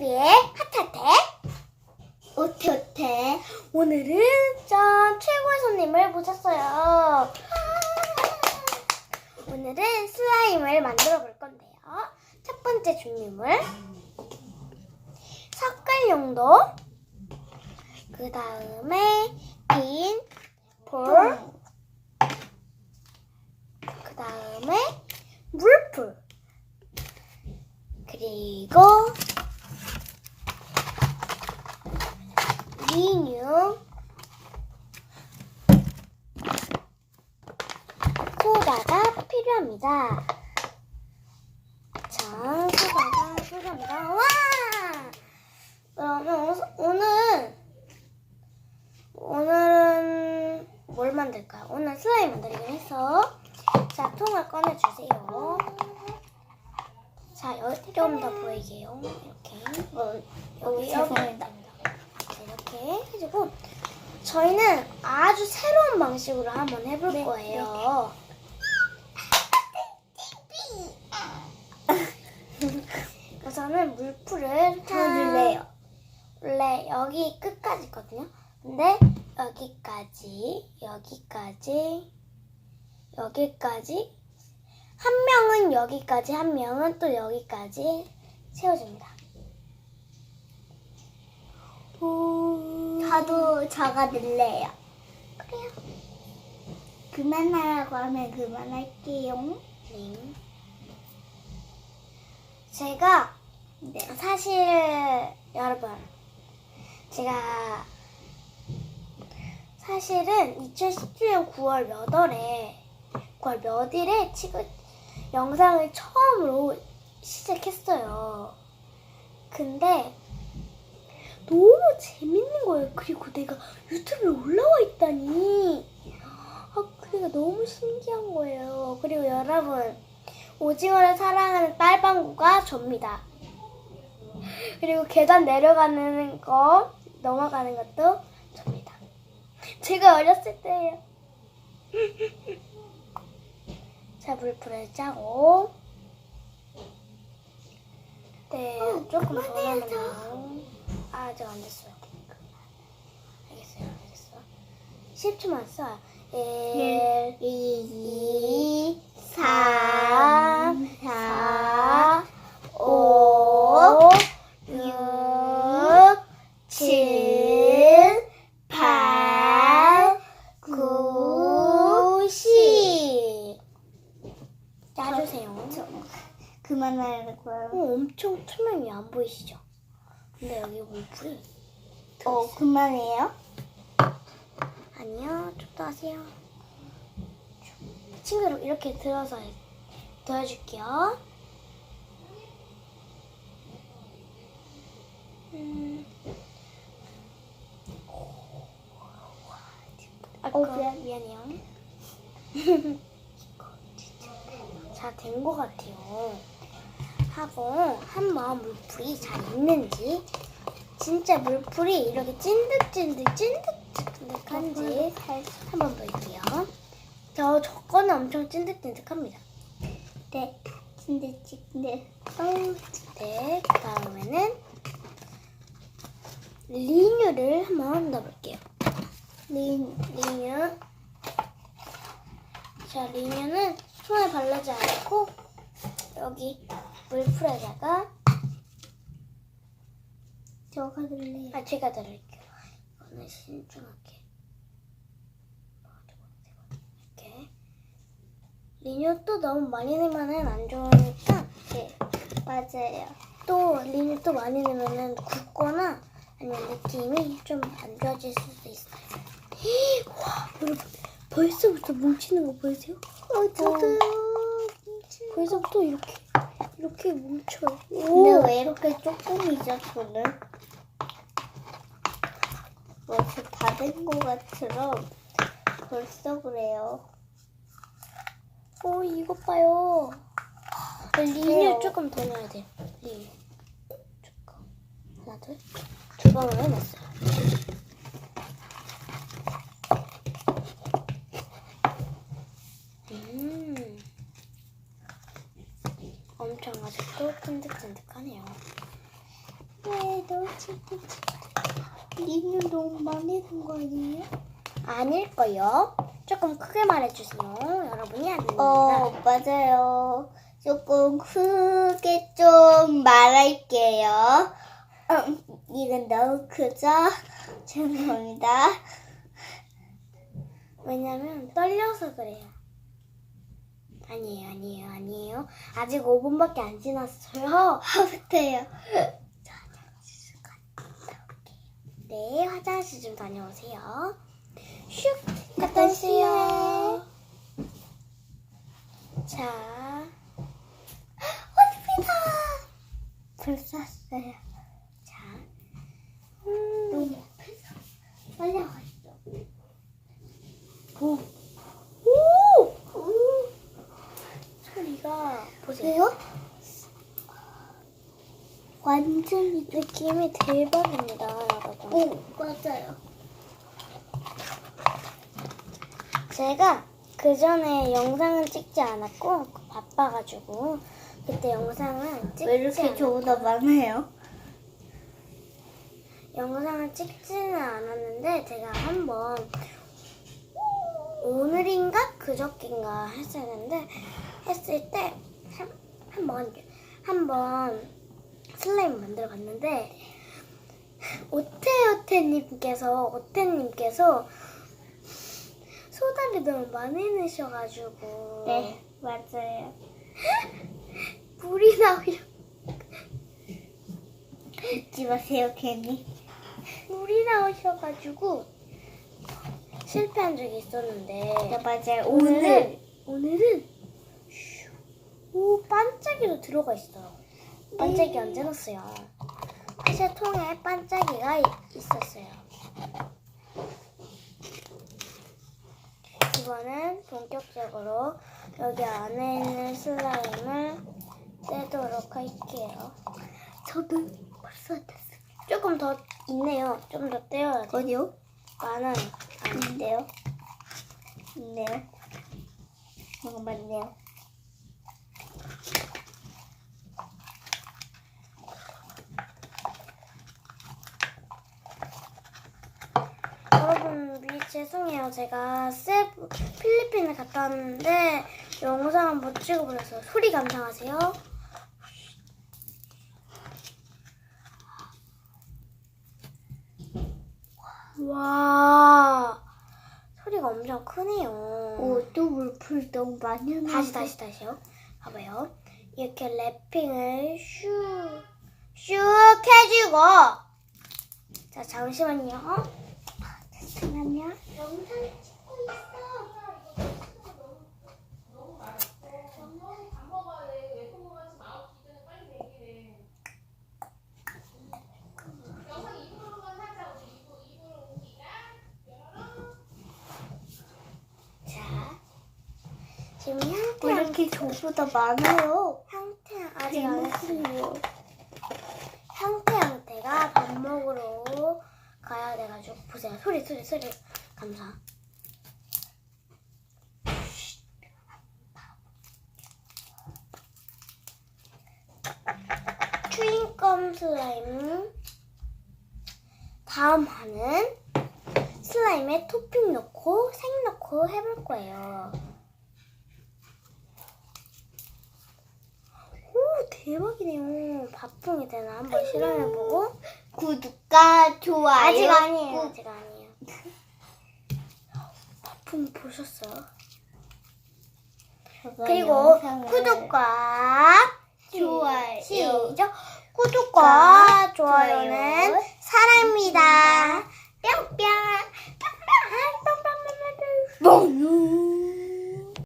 TV의 핫핫해 오태오태. 오늘은 전 최고의 손님을 모셨어요. 오늘은 슬라임을 만들어 볼 건데요. 첫 번째 준비물 섞을 용도. 그 다음에 빈 볼, 그 다음에 물풀, 그리고 리뉴, 소다가 필요합니다. 자, 소다가 필요합니다. 와! 그러면 오- 오늘 오늘은 뭘 만들까요? 오늘 슬라임 만들기로 했어. 자, 통을 꺼내주세요. 자, 여기 좀더 보이게요. 이렇게. 어, 여기, 여기. 자, 이렇게 해주고, 저희는 아주 새로운 방식으로 한번 해볼 네, 거예요. 우선은 물풀을 풀어줄래요? 원래 여기 끝까지 있거든요. 근데 여기까지, 여기까지, 여기까지 한 명은 여기까지, 한 명은 또 여기까지 채워줍니다. 저도 적어둘래요. 그래요. 그만하라고 하면 그만할게요. 네. 제가 네. 사실 여러분 제가 사실은 2017년 9월 몇 월에 9월 몇 일에 지금 영상을 처음으로 시작했어요. 근데 너무 재밌는 거예요. 그리고 내가 유튜브에 올라와 있다니. 아, 그게 너무 신기한 거예요. 그리고 여러분, 오징어를 사랑하는 딸방구가 접니다. 그리고 계단 내려가는 거, 넘어가는 것도 접니다. 제가 어렸을 때예요. 자, 물풀을 짜고. 네, 어, 조금 더 그만해야죠. 남았나요? 아, 아직 안 됐어요. 알겠어요, 알겠어요. 10초만 써요. 1, 2, 3, 4, 5, 6, 7, 8, 9, 10. 짜주세요. 그만하라고 어, 해요. 엄청 투명이 안 보이시죠? 근데 여기 물풀이 어, 그만해요? 아니요, 좀 더 하세요. 친구를 이렇게 들어서 도와줄게요. 음. 아, 어, 그, 미안. 미안해요. 자, 된 것 같아요. 하고 한번 물풀이 잘 익는지 진짜 물풀이 이렇게 찐득찐득 찐득찐득한지 한번 볼게요. 저, 저 거는 엄청 찐득찐득합니다. 네. 근데 네, 그 다음에는 리뉴를 한번 넣어볼게요. 리, 리뉴. 자, 리뉴는 손에 바르지 않고 여기 물풀에다가 적어둘래요. 아, 제가 드릴게요. 이거는 신중하게. 이렇게. 리뉴 또 너무 많이 넣으면 안 좋으니까, 네. 맞아요. 또 리뉴 또 많이 넣으면 굳거나 아니면 느낌이 좀 안 좋아질 수도 있어요. 와, 여러분. 벌써부터 뭉치는 거 보이세요? 어, 저도요. 벌써부터 이렇게, 이렇게 뭉쳐요. 근데 왜 이렇게 조금이죠, 저는? 벌써 다 된 것 같처럼 벌써 그래요. 오, 이거 봐요. 리뉴 그래요. 조금 더 넣어야 돼요. 리뉴. 조금. 하나, 둘. 두 방울 넣었어요. 음. 엄청 아직도 찐득찐득 하네요. 왜 너무 치트 니는 너무 많이 된거 아니에요? 아닐걸요? 조금 크게 말해주세요. 여러분이 안 됩니다. 어, 맞아요. 조금 크게 좀 말할게요. 음, 이건 너무 크죠? 죄송합니다. 왜냐면 떨려서 그래요. 아니에요, 아니에요, 아니에요. 아직 5분밖에 안 지났어요. 하부터요. 네, 화장실 좀 다녀오세요. 슉! 갔다 오세요. 자, 어디다 벌써 왔어요. 자. 너무 앞에서 빨려갔어. 오! 오! 소리가, 보세요. 왜요? 완전히 느낌이 대박입니다, 여러분. 오 맞아요. 제가 그 전에 영상은 찍지 않았고 바빠가지고 그때 영상은 찍지 왜 이렇게 않았고 저보다 많아요? 영상을 찍지는 않았는데 제가 한번 오늘인가 그저께인가 했었는데 했을 때 한번 한번 슬라임 만들어 봤는데 오태오태님께서 오태님께서 소다를 너무 많이 넣으셔가지고 네 맞아요. 물이 나오려 잊지 마세요 괜히. 물이 나오셔가지고 실패한 적이 있었는데 네 맞아요. 오늘은 오늘은 슈, 오 반짝이도 들어가 있어요. 반짝이 언제 넣었어요? 사실 통에 반짝이가 이- 있었어요. 이번엔 본격적으로 여기 안에 있는 슬라임을 떼도록 할게요. 저는 벌써 됐어요. 조금 더 있네요. 좀 더 떼어야 돼. 어디요? 많아요. 있네요. 있네요. 너무 많네요. 여러분 미 죄송해요. 제가 세부 필리핀에 갔다 왔는데 영상을 못 찍어버려서 소리 감상하세요. 와 소리가 엄청 크네요. 오또 물풀 너무 많이 하는 다시 다시 다시요. 봐봐요. 이렇게 랩핑을 슉, 슉 해주고. 자 잠시만요. 잠시만요. 영상 찍고 있어. 자, 지금 왜 향태 이렇게 저보다 많아요? 향태 아직 안 했어요. 대박이에요. 형태 형태가 밥 먹으러 가야 돼가지고 보세요 소리 소리 소리 감사 추인껌 슬라임 다음 화는 슬라임에 토핑 넣고 색 넣고 해볼 거예요 오 대박이네요 밥풍이 되나 한번 실험해보고 구독과 좋아요. 아직 아니에요. 꾹. 아직 아니에요. 거품 보셨어요? 그리고 구독과 좋아요. 시작. 구독과 좋아요는 사랑입니다. 뿅뿅 뿅뿅 뿅뿅 뿅뿅 뿅뿅 뿅뿅.